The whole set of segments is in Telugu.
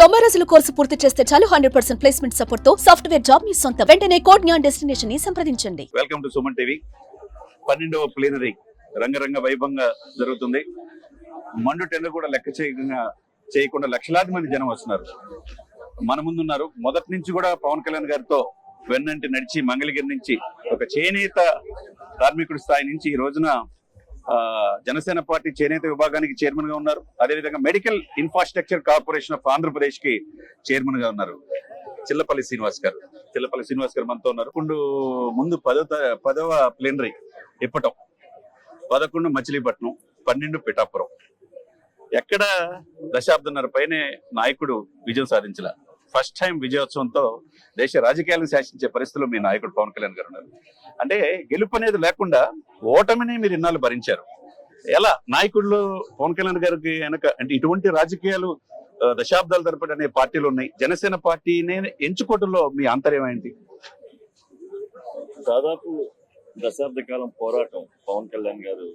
తొంభై రోజుల కోర్సు పూర్తి చేస్తే చాలు హండ్రెడ్ పర్సెంట్ ప్లేస్మెంట్ సపోర్ట్తో సాఫ్ట్వేర్ జాబ్ మీ సొంత. వెంటనే కోడ్ న్యాన్ డెస్టినేషన్ని సంప్రదించండి. Welcome to Suman TV. పన్నెండవ ప్లీనరీ రంగరంగ వైభవంగా జరుగుతుంది. మండు టెండర్ కూడా లెక్క చేయకుండా చేయకుండా లక్షలాది మంది జనం వస్తున్నారు. మన ముందున్నారు. మొదటి నుంచి కూడా పవన్ కళ్యాణ్ గారితో వెన్నంటి నడిచి మంగళగిరి నుంచి ఒక చేనేత కార్మికుడి స్థాయి నుంచి ఈ రోజున జనసేన పార్టీ చేనేత విభాగానికి చైర్మన్గా ఉన్నారు. అదేవిధంగా మెడికల్ ఇన్ఫ్రాస్ట్రక్చర్ కార్పొరేషన్ ఆఫ్ ఆంధ్రప్రదేశ్కి చైర్మన్గా ఉన్నారు. చిల్లపల్లి శ్రీనివాస్ గారు. చిల్లపల్లి శ్రీనివాస్ గారు మనతో ఉన్నారు. పదకొండు ముందు పదో పదవ ప్లేనరీ ఇప్పటం. పదకొండు మచిలీపట్నం పన్నెండు పిఠాపురం. ఎక్కడ దశాబ్దన్నర పైనే నాయకుడు విజయం సాధించలే. ఫస్ట్ టైం విజయోత్సవంతో దేశ రాజకీయాలను శాసించే పరిస్థితిలో మీ నాయకుడు పవన్ కళ్యాణ్ గారు ఉన్నారు. అంటే గెలుపు అనేది లేకుండా ఓటమిని మీరు ఇన్నాళ్ళు భరించారు. ఎలా? నాయకుడు పవన్ కళ్యాణ్ గారికి వెనక అంటే ఇటువంటి రాజకీయాలు దశాబ్దాల తరపడి అనే పార్టీలు ఉన్నాయి. జనసేన పార్టీని ఎంచుకోవడంలో మీ ఆంతర్యం ఏంటి? దాదాపు దశాబ్ద కాలం పోరాటం పవన్ కళ్యాణ్ గారు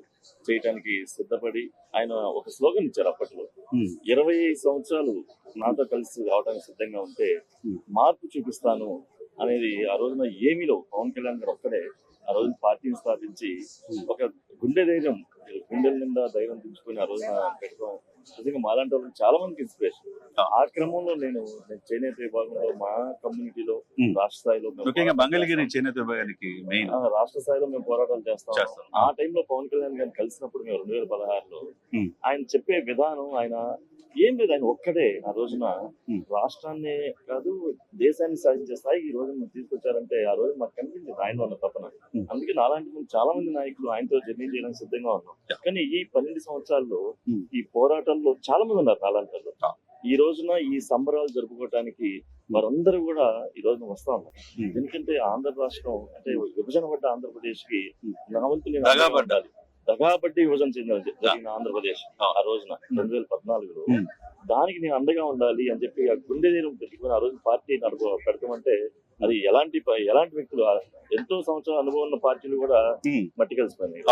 చేయటానికి సిద్ధపడి ఆయన ఒక స్లోగన్ ఇచ్చారు అప్పట్లో. ఇరవై ఐదు సంవత్సరాలు నాతో కలిసి రావడానికి సిద్ధంగా ఉంటే. మార్పు చూపిస్తాను అనేది ఆ రోజున ఏమీలో పవన్ కళ్యాణ్ గారు ఒక్కడే ఆ రోజున పార్టీని స్థాపించి ఒక గుండె ధైర్యం గుండెల నిండా ధైర్యం దించుకొని ఆ రోజున పెట్టుకోవడం నిజంగా మాలాంటి వాళ్ళకి చాలా మందికి ఇన్స్పిరేషన్ ఆ క్రమంలో నేను చేనేత విభాగంలో మా కమ్యూనిటీలో. రాష్ట్ర స్థాయిలో ముఖ్యంగా మంగళగిరి. చేనేత విభాగానికి మెయిన్ రాష్ట్ర స్థాయిలో మేము పోరాటాలు చేస్తాం. ఆ టైంలో పవన్ కళ్యాణ్ గారిని కలిసినప్పుడు మేము రెండు వేల పదహారులో. ఆయన చెప్పే విధానం ఆయన ఏం లేదు ఆయన ఒక్కడే ఆ రోజున. రాష్ట్రాన్ని కాదు దేశాన్ని సాధించే స్థాయికి ఈ రోజు తీసుకొచ్చారంటే ఆ రోజు మాకు కనిపించింది ఆయన తపన Hmm. అందుకే నాలాంటి మంది చాలా మంది నాయకులు ఆయనతో జర్నీ చేయడానికి సిద్ధంగా ఉన్నాం. కానీ ఈ పన్నెండు సంవత్సరాల్లో. ఈ పోరాటంలో చాలా మంది ఉన్నారు నాలాంటి. ఈ రోజున ఈ సంబరాలు జరుపుకోవటానికి వారందరూ కూడా ఈ రోజున వస్తా ఉన్నారు. ఎందుకంటే ఆంధ్ర రాష్ట్రం అంటే విభజన పడ్డ ఆంధ్రప్రదేశ్కి. నా వంతు నేను పడ్డాలి. ఉండాలి. దగా పట్టి విభజన చెందిన జరిగిన ఆంధ్రప్రదేశ్. ఆ రోజున రెండు వేల పద్నాలుగులో. దానికి నేను అండగా ఉండాలి అని చెప్పి ఆ గుండె పెట్టుకుని ఆ రోజు పార్టీ నడుపు పెడతామంటే అది ఎలాంటి ఎలాంటి వ్యక్తులు ఎంతో సంవత్సరాల అనుభవం ఉన్న పార్టీలు కూడా మట్టి కలిసిపోయినాయి.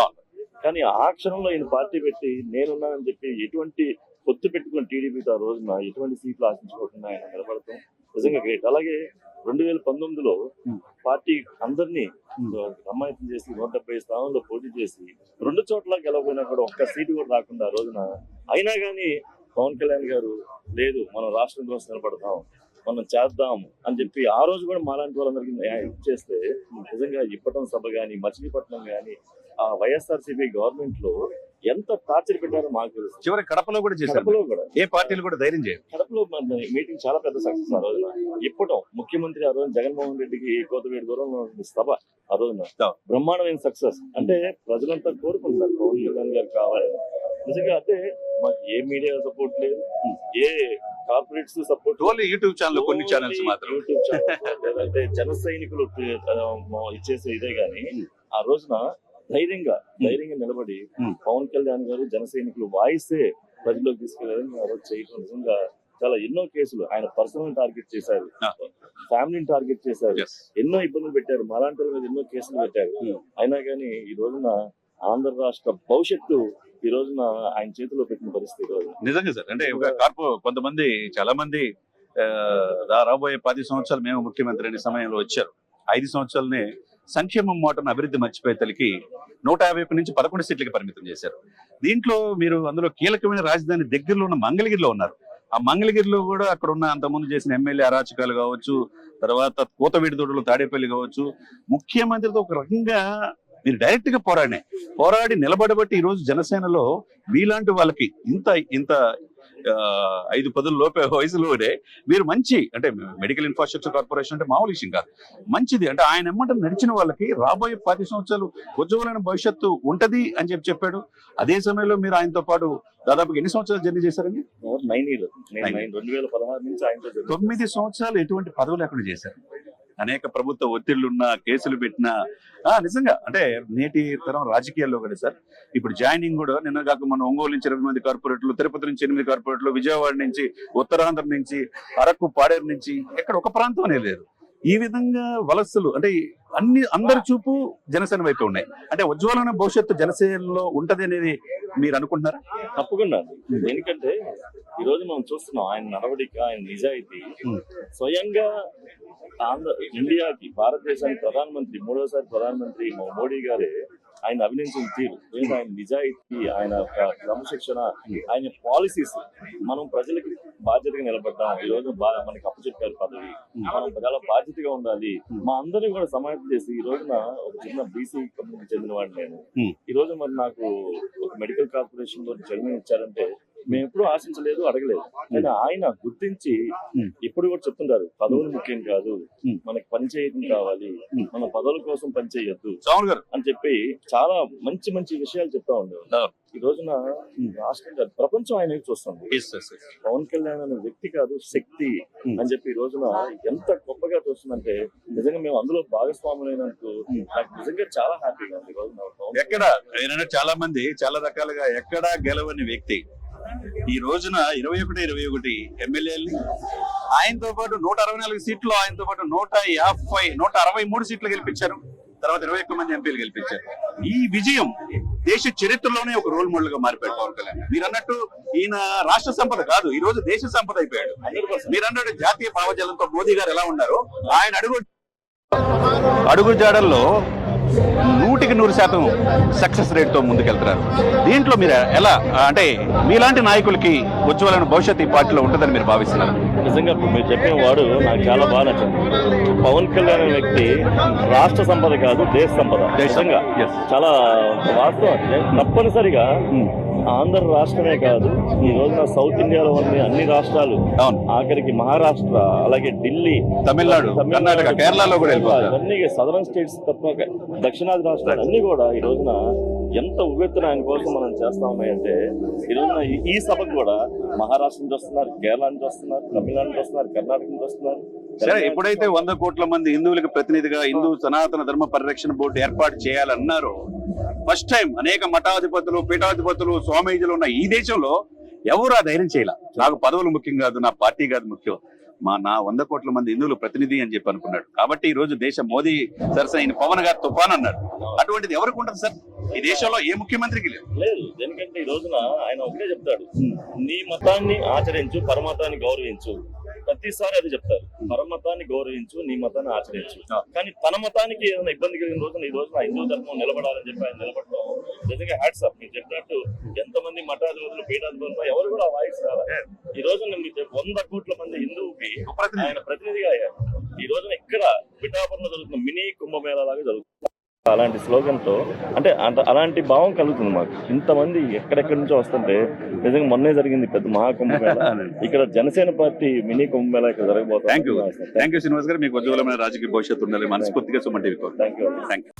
కానీ ఆ క్షణంలో ఈయన పార్టీ పెట్టి నేనున్నానని చెప్పి ఎటువంటి పొత్తు పెట్టుకుని టీడీపీతో ఆ రోజున ఎటువంటి సీట్లు ఆశించుకోకుండా ఆయన నిలబడతాం నిజంగా గ్రేట్ అలాగే రెండు వేల పంతొమ్మిదిలో. పార్టీ అందరినీ. సమ్మానితం చేసి నూట డెబ్బై స్థానంలో పోటీ చేసి రెండు చోట్ల గెలవపోయినా కూడా ఒక్క సీటు కూడా రాకుండా ఆ రోజున అయినా కానీ పవన్ కళ్యాణ్ గారు లేదు మనం రాష్ట్రం కోసం నిలబడతాం మనం చేద్దాం అని చెప్పి ఆ రోజు కూడా మాలాంటి వాళ్ళందరికీ చేస్తే నిజంగా ఇప్పటం సభ గాని మచిలీపట్నం గాని ఆ వైఎస్ఆర్సీపీ గవర్నమెంట్లో ఎంత టార్చర్ పెట్టారో మాకు తెలుసు. చివరి కడపలో కూడా చేశారు. కడపలో కూడా. ఏ పార్టీలు కూడా ధైర్యం చేయరు కడపలో మీటింగ్ చాలా పెద్ద సక్సెస్ ఆ రోజున. ఇప్పటం ముఖ్యమంత్రి ఆ రోజు జగన్మోహన్ రెడ్డికి కోతవేడి ఉన్న సభ ఆ రోజున. బ్రహ్మాండమైన సక్సెస్ అంటే ప్రజలంతా కోరుకుంటారు పవన్ కళ్యాణ్ గారు కావాలి నిజంగా అంటే మాకు ఏ మీడియా సపోర్ట్ లేదు. ఏ corporates support only YouTube channel కొన్ని ఛానల్స్ మాత్రం యూట్యూబ్ ఛానల్ అంటే జన సైనికులు ఇచ్చేసే ఇదే గాని ఆ రోజున ధైర్యంగా ధైర్యంగా నిలబడి. పవన్ కళ్యాణ్ గారు జన సైనికులు వాయిసే ప్రజల్లోకి తీసుకెళ్ళాలని ఆ రోజు చేయడం నిజంగా చాలా ఎన్నో కేసులు ఆయన పర్సనల్ టార్గెట్ చేశారు. ఫ్యామిలీని టార్గెట్ చేశారు. ఎన్నో ఇబ్బందులు పెట్టారు మాలాంటి వాళ్ళ మీద ఎన్నో కేసులు పెట్టారు. అయినా కానీ ఈ రోజున ఆంధ్ర రాష్ట్ర భవిష్యత్తు ఈ రోజున ఆయన చేతిలో పెట్టిన పరిస్థితి నిజంగా సార్ అంటే ఒక కార్పో కొంతమంది చాలా మంది రాబోయే పది సంవత్సరాలు మేము ముఖ్యమంత్రి అనే సమయంలో వచ్చారు. ఐదు సంవత్సరాలని సంక్షేమం మోటను అభివృద్ధి మర్చిపోయే తలకి నూట యాభై నుంచి పదకొండు సీట్లకి పరిమితం చేశారు. దీంట్లో మీరు అందులో కీలకమైన రాజధాని దగ్గరలో ఉన్న మంగళగిరిలో ఉన్నారు. ఆ మంగళగిరిలో కూడా అక్కడ ఉన్న అంతకుముందు చేసిన ఎమ్మెల్యే అరాచకాలు కావచ్చు తర్వాత కూతవీడిదోడులు తాడేపల్లి కావచ్చు ముఖ్యమంత్రితో ఒక రకంగా మీరు డైరెక్ట్గా పోరాడినే. పోరాడి నిలబడబట్టి ఈ రోజు జనసేనలో మీలాంటి వాళ్ళకి ఇంత ఇంత ఐదు పదుల లోపే వయసులోనే మీరు మంచి అంటే మెడికల్ ఇన్ఫ్రాస్ట్రక్చర్ కార్పొరేషన్ అంటే మామూలు విషయం కాదు. మంచిది. అంటే ఆయన ఎమ్మట నడిచిన వాళ్ళకి రాబోయే పది సంవత్సరాలు ఉజ్వలమైన భవిష్యత్తు ఉంటది అని చెప్పి చెప్పాడు. అదే సమయంలో మీరు ఆయనతో పాటు దాదాపు ఎన్ని సంవత్సరాలు జర్నీ చేశారండి. తొమ్మిది సంవత్సరాలు ఎటువంటి పదవులు లేకుండా చేశారు. అనేక ప్రభుత్వ ఒత్తిళ్ళున్నా కేసులు పెట్టినా ఆ, నిజంగా. అంటే నేటి తరం రాజకీయాల్లో కూడా సార్ ఇప్పుడు జాయినింగ్ కూడా నిన్న కాక మన ఒంగోలు నుంచి ఇరవై మంది కార్పొరేట్లు తిరుపతి నుంచి ఎనిమిది కార్పొరేట్లు విజయవాడ నుంచి ఉత్తరాంధ్ర నుంచి అరకు పాడేరు నుంచి ఎక్కడ ఒక ప్రాంతం లేదు. ఈ విధంగా వలసలు అంటే అన్ని అందరి చూపు జనసేన వైపే ఉన్నాయి. అంటే ఉజ్వలమైన భవిష్యత్తు జనసేనలో ఉంటది అనేది మీరు అనుకుంటున్నారా? తప్పకుండా ఎందుకంటే ఈ రోజు మనం చూస్తున్నాం ఆయన నడవడిక ఆయన నిజాయితీ. స్వయంగా ఆంధ్ర ఇండియాకి భారతదేశానికి ప్రధానమంత్రి మూడోసారి ప్రధానమంత్రి మోడీ గారే ఆయన అభినందించిన తీరు ఆయన నిజాయితీ ఆయన క్రమశిక్షణ ఆయన పాలసీస్ మనం ప్రజలకి బాధ్యతగా నిలబడ్డాం ఈ రోజు మనకి అప్పచెప్పారు పదవి. మనం చాలా బాధ్యతగా ఉండాలి. మా అందరినీ కూడా సమాయత్తం చేసి ఈ రోజున ఒక చిన్న బీసీ కమ్యూనిటీ చెందిన వాడిని నేను. ఈ రోజు మరి నాకు ఒక మెడికల్ కార్పొరేషన్లో చైర్మన్ ఇచ్చారంటే మేము ఎప్పుడూ ఆశించలేదు అడగలేదు. కానీ ఆయన గుర్తించి Hmm. ఎప్పుడు కూడా చెప్తుంటారు పదవులు ముఖ్యం కాదు Hmm. మనకి పని చేయడం కావాలి Hmm. మన పదవుల కోసం పని చేయొద్దు రాహుల్ గారు. అని చెప్పి చాలా మంచి మంచి విషయాలు చెప్తా ఉండేవారు. ఈ రోజున రాష్ట్రం కాదు, ప్రపంచం ఆయన చూస్తుంది పవన్ కళ్యాణ్ అనే వ్యక్తి కాదు శక్తి Hmm. అని చెప్పి ఈ రోజున ఎంత గొప్పగా చూస్తుందంటే నిజంగా మేము అందులో భాగస్వాములైనందుకు నాకు నిజంగా చాలా హ్యాపీగా ఉంది రోజున. ఎక్కడ? చాలా మంది చాలా రకాలుగా ఎక్కడా గెలవని వ్యక్తి. ఈ రోజున ఇరవై ఒకటి ఇరవై ఒకటి ఎమ్మెల్యేలని ఆయనతో పాటు నూట అరవై నాలుగు సీట్లు ఆయనతో పాటు నూట యాభై నూట అరవై మూడు సీట్లు గెలిపించారు. తర్వాత ఇరవై ఒక్క మంది ఎంపీలు గెలిపించారు. ఈ విజయం దేశ చరిత్రలోనే ఒక రోల్ మోడల్గా మారిపోయాడు పవన్ కళ్యాణ్. మీరు అన్నట్టు ఈయన రాష్ట్ర సంపద కాదు ఈ రోజు దేశ సంపద అయిపోయాడు. మీరు అన్నట్టు జాతీయ భావజాలంతో మోదీ గారు ఎలా ఉన్నారు ఆయన అడుగు అడుగు జాడల్లో నూటికి నూరు శాతం సక్సెస్ రేట్తో ముందుకెళ్తున్నారు. దీంట్లో మీరు ఎలా అంటే మీలాంటి నాయకులకి ఉజ్వలమైన భవిష్యత్తు ఈ పార్టీలో ఉంటుందని మీరు భావిస్తున్నారు? నిజంగా ఇప్పుడు మీరు చెప్పిన వాడు నాకు చాలా బాగా నచ్చింది పవన్ కళ్యాణ్ వ్యక్తి రాష్ట్ర సంపద కాదు దేశ సంపద. నిజంగా. చాలా వాస్తవం. తప్పనిసరిగా ఆంధ్ర రాష్ట్రమే కాదు ఈ రోజున సౌత్ ఇండియాలో ఉన్న అన్ని రాష్ట్రాలు అవును. ఆఖరికి మహారాష్ట్ర అలాగే ఢిల్లీ తమిళనాడు కర్ణాటక కేరళలో కూడా అన్ని సదరన్ స్టేట్స్ తప్ప దక్షిణాది రాష్ట్రాలు అన్ని కూడా ఈ రోజున ఎంత ఉవ్వెత్తున ఆయన కోసం మనం చేస్తా ఉన్నాయంటే ఈ రోజున ఈ- ఈ సభకు కూడా మహారాష్ట్ర నుంచి వస్తున్నారు కేరళ నుంచి వస్తున్నారు తమిళనాడు నుంచి వస్తున్నారు కర్ణాటక నుంచి వస్తున్నారు. సరే ఎప్పుడైతే వంద కోట్ల మంది హిందువులకు ప్రతినిధిగా హిందూ సనాతన ధర్మ పరిరక్షణ బోర్డు ఏర్పాటు చేయాలన్నారు ఫస్ట్ టైం అనేక మఠాధిపతులు పీఠాధిపతులు స్వామీజీలు ఉన్న ఈ దేశంలో ఎవరు ఆ ధైర్యం చేయాల? నాకు పదవులు ముఖ్యం కాదు నా పార్టీ కాదు ముఖ్యం. మా నా వంద కోట్ల మంది హిందువులు ప్రతినిధి అని చెప్పి అనుకున్నాడు. కాబట్టి ఈ రోజు దేశ మోదీ సరసన ఆయన పవన్ గారు తుఫాన్ అన్నాడు. అటువంటిది ఎవరికి ఉంటుంది సార్? ఈ దేశంలో ఏ ముఖ్యమంత్రికి లేదు. లేదు ఎందుకంటే ఈ రోజున ఆయన ఒకటే చెప్తాడు. నీ మతాన్ని ఆచరించు పరమతాన్ని గౌరవించు. ప్రతిసారి అది చెప్తారు. పరమతాన్ని గౌరవించు నీ మతాన్ని ఆచరించు. కానీ తన మతానికి ఏదైనా ఇబ్బంది కలిగిన రోజున ఈ రోజున హిందూ ధర్మం నిలబడాలని చెప్పి ఆయన నిలబడటం నిజంగా హ్యాట్స్ అప్ మీరు చెప్పినట్టు ఎంతమంది మఠాధిపతులు పీఠాధిపతులు ఎవరు కూడా వాయిస్ రావాలి. ఈ రోజున మీరు చెప్ప- వంద కోట్ల మంది హిందువుకి ఆయన ప్రతినిధిగా అయ్యారు. ఈ రోజున ఇక్కడ పిఠాపురంలో జరుగుతున్న మినీ కుంభమేళా లాగా జరుగుతుంది. అలాంటి స్లోగన్తో అంటే అంత అలాంటి భావం కలుగుతుంది మాకు. ఇంతమంది ఎక్కడెక్కడి నుంచో వస్తుంటే నిజంగా మొన్నే జరిగింది పెద్ద మహాకుంభమేళ ఇక్కడ జనసేన పార్టీ మినీ కుంభమేళా ఇక్కడ జరగబోతుంది. Thank you thank you Srinivas garu. మీకు ఉజ్వలమైన రాజకీయ భవిష్యత్తు ఉండాలి. మనస్ఫూర్తిగా TV thank you thank you